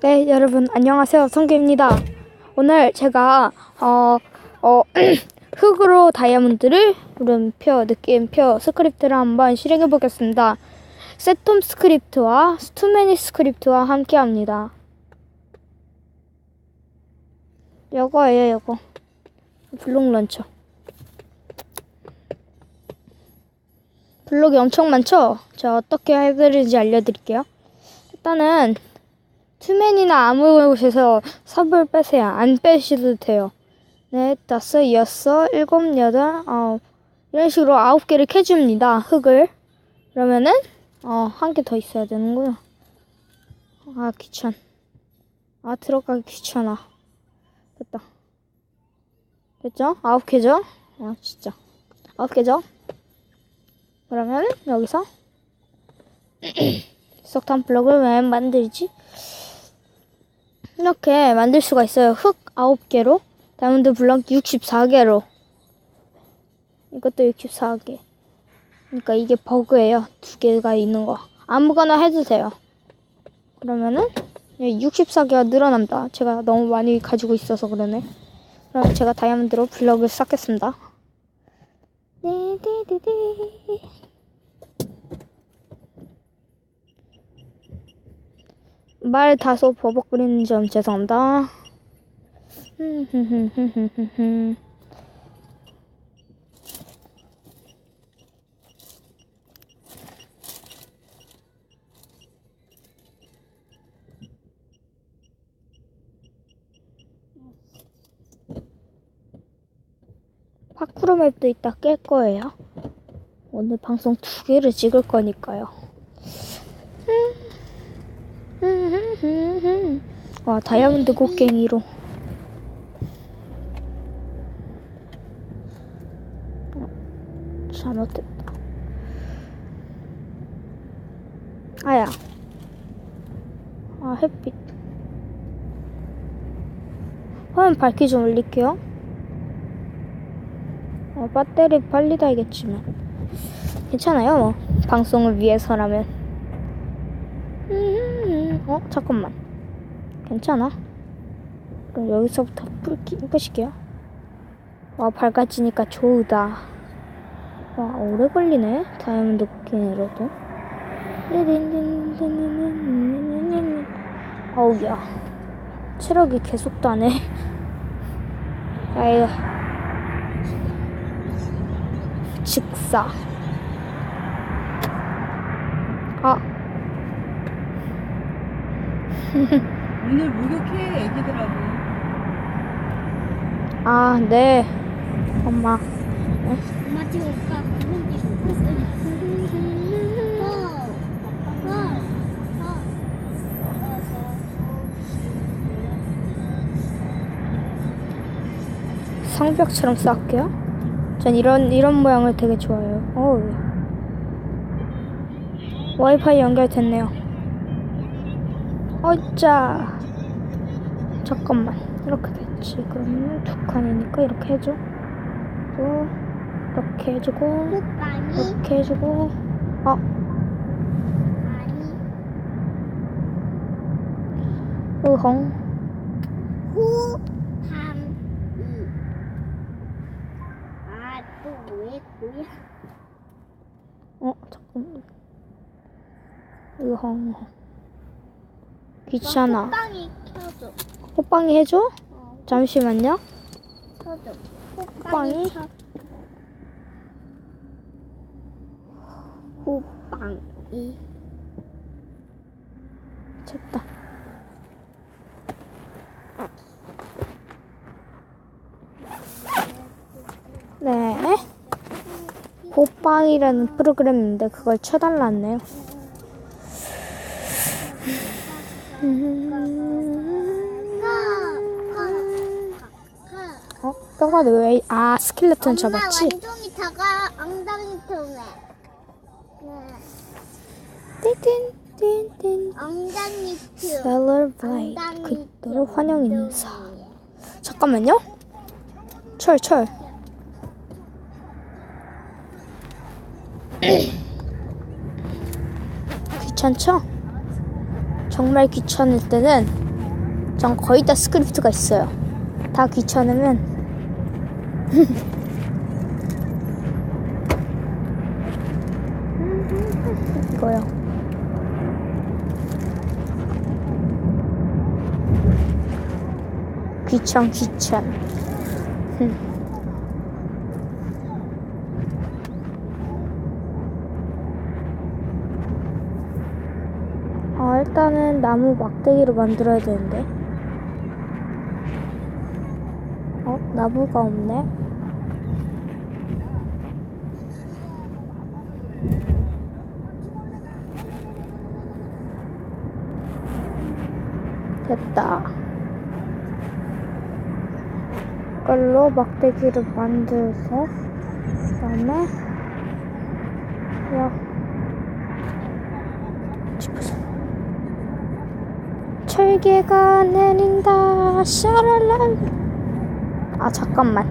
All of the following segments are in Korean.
네, 여러분 안녕하세요. 성규입니다. 오늘 제가 어, 어, 흙으로 다이아몬드를 물음표, 느낌표 스크립트를 한번 실행해 보겠습니다. 세톰 스크립트와 스투메니 스크립트와 함께 합니다. 요거예요, 요거. 블록 런처. 블록이 엄청 많죠? 제가 어떻게 해드리는지 알려드릴게요. 일단은 투맨이나 아무 곳에서 삽을 빼세요. 안 빼셔도 돼요. 네, 다섯, 여섯, 일곱, 여덟, 아홉. 이런 식으로 아홉 개를 캐줍니다. 흙을. 그러면은, 어, 한 개 더 있어야 되는구나. 아, 귀찮. 아, 들어가기 귀찮아. 됐다. 됐죠? 아홉 개죠? 아, 진짜. 아홉 개죠? 그러면은, 여기서, 석탄 블록을 왜 만들지? 이렇게 만들 수가 있어요. 흙 9개로, 다이아몬드 블럭 64개로. 이것도 64개. 그러니까 이게 버그예요. 두 개가 있는 거. 아무거나 해도 돼요. 그러면은 64개가 늘어난다. 제가 너무 많이 가지고 있어서 그러네. 그럼 제가 다이아몬드로 블럭을 쌓겠습니다. 띠디디디. 말 다소 버벅거리는 점 죄송합니다. 파쿠르 맵도 이따 깰 거예요. 오늘 방송 두 개를 찍을 거니까요. 와 다이아몬드 곡괭이로. 어, 잘못됐다. 아야. 아 햇빛. 화면 밝기 좀 올릴게요. 어, 배터리 빨리 달겠지만. 괜찮아요 뭐. 방송을 위해서라면. 음, 어? 잠깐만. 괜찮아? 그럼 여기서부터 불기 끄실게요. 와 밝아지니까 좋다. 와 오래 걸리네? 다이아몬드 곡괭이로도. 어우 야 체력이 계속 다네 아이고 즉사 아 오늘 목욕해 애기들하고 아, 네. 엄마. 엄마 지금 오빠 구멍 성벽처럼 쌓을게요. 전 이런, 이런 모양을 되게 좋아해요. 어우. 와이파이 연결됐네요. 어짜. 잠깐만. 이렇게 됐지. 그러면 두 칸이니까 이렇게 해줘. 또, 이렇게 해주고, 이렇게 해주고, 어, 아니 으헝. 뭐야 어, 잠깐만. 으헝. 귀찮아. 호빵이 켜줘 호빵이 해줘? 어 잠시만요. 켜줘 호빵이? 호빵이 됐다. 네. 호빵이라는 프로그램인데 그걸 쳐달랐네요. 어? 뼈가 왜, 아, 스켈레톤 잡았지? 완종이 다가 엉덩이 네. 띵띵띵띵. 엉덩이 표 셀러바이. 그대로 환영 인사. 잠깐만요. 철, 철. 귀찮죠? 정말 귀찮을 때는 전 거의 다 스크립트가 있어요. 다 귀찮으면 이거요. 귀찮 귀찮. 아 일단은 나무 막대기로 만들어야 되는데. 어? 나무가 없네. 됐다. 이걸로 막대기를 만들고 그 다음에 약 짚어서. 철개가 내린다. 샤랄랄 아 잠깐만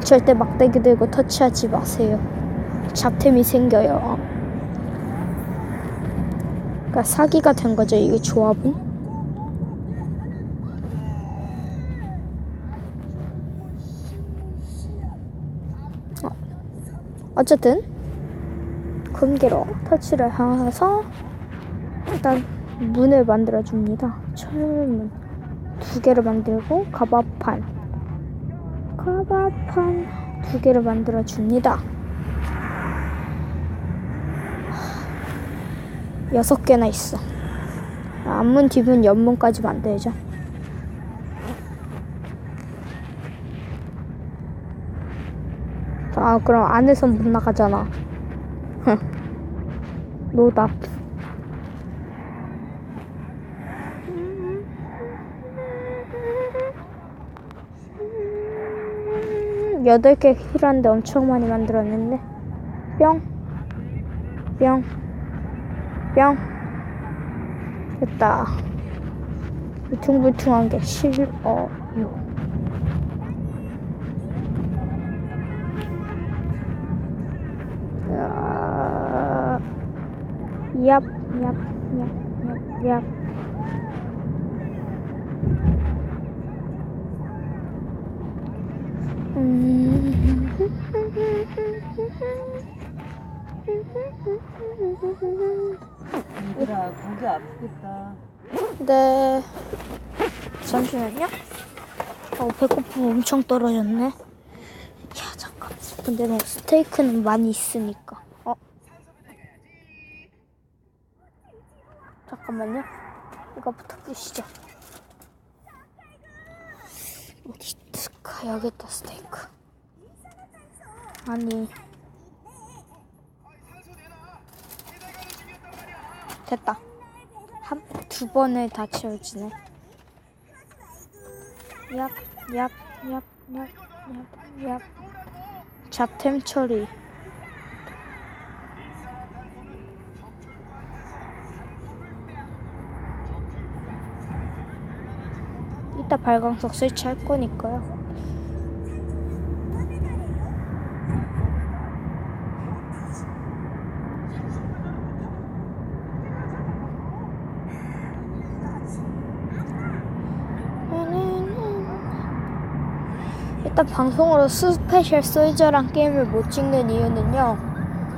절대 막대기 들고 터치하지 마세요 잡템이 생겨요 그러니까 사기가 된 거죠 이게 조합은 어. 어쨌든 금기로 터치를 해서 일단 문을 만들어 줍니다. 철문 두 개를 만들고 가바판 가바판 두 개를 만들어 줍니다. 여섯 개나 있어. 앞문 뒷문 옆문까지 만들죠. 아 그럼 안에서 못 나가잖아. 노답. 여덟 개 필요한데 엄청 많이 만들었는데 뿅, 뿅, 뿅 됐다. 울퉁불퉁한 게 싫어요. 야, 얍, 얍, 얍, 얍, 얍. 얘들아 고기 아프겠다. 네. 잠시만요. 어, 배고픔 엄청 떨어졌네. 야, 잠깐. 근데 뭐 스테이크는 많이 있으니까. 어? 잠깐만요. 이거부터 부시죠. 어디 가야겠다, 스테이크. 아니. 됐다. 한, 두 번을 다 채워지네. 얍, 얍, 얍, 얍, 얍, 얍. 잡템 처리. 이따 발광석 설치할 거니까요. 일단 방송으로 스페셜 솔저랑 게임을 못 찍는 이유는요.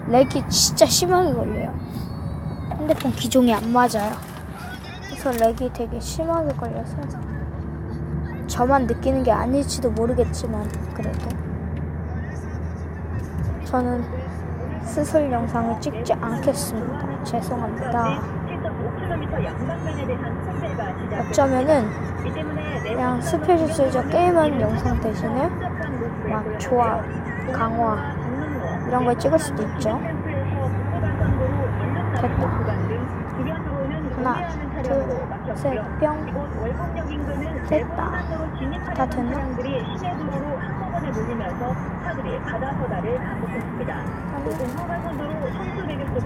렉이 진짜 심하게 걸려요. 핸드폰 기종이 안 맞아요. 그래서 렉이 되게 심하게 걸려서 저만 느끼는 게 아닐지도 모르겠지만 그래도 저는 스슬 영상을 찍지 않겠습니다 죄송합니다 7.5km 양방면에 대한 선별과 시작. 어쩌면은 그냥 스페셜 솔저 게임하는 영상 대신에 막 조합, 강화 이런 걸 찍을 수도 있죠. 됐다. 하나, 둘, 셋, 뿅. 월곡역 인근은 됐다. 다 됐나?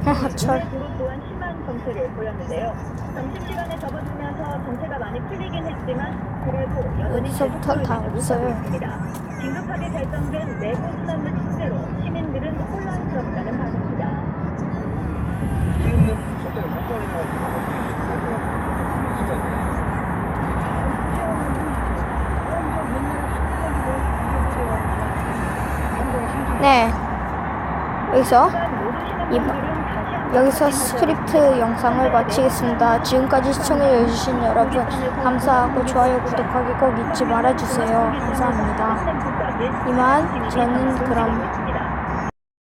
아, 철. 또한 심한 정체를 보였는데요. 점심시간에 접어들면서 정체가 많이 풀리긴 했지만 그래도 여전히 여기서부터 계속 다 보이고 없어요. 있습니다. 긴급하게 결정된 내부 순환물 축제로 시민들은 혼란스럽다는 반응입니다. 지금은 절대로 못거 같아요. 네. 여기서 이번- 여기서 스크립트 영상을 마치겠습니다. 지금까지 시청해주신 여러분 감사하고 좋아요, 구독하기 꼭 잊지 말아주세요. 감사합니다. 이만 저는 그럼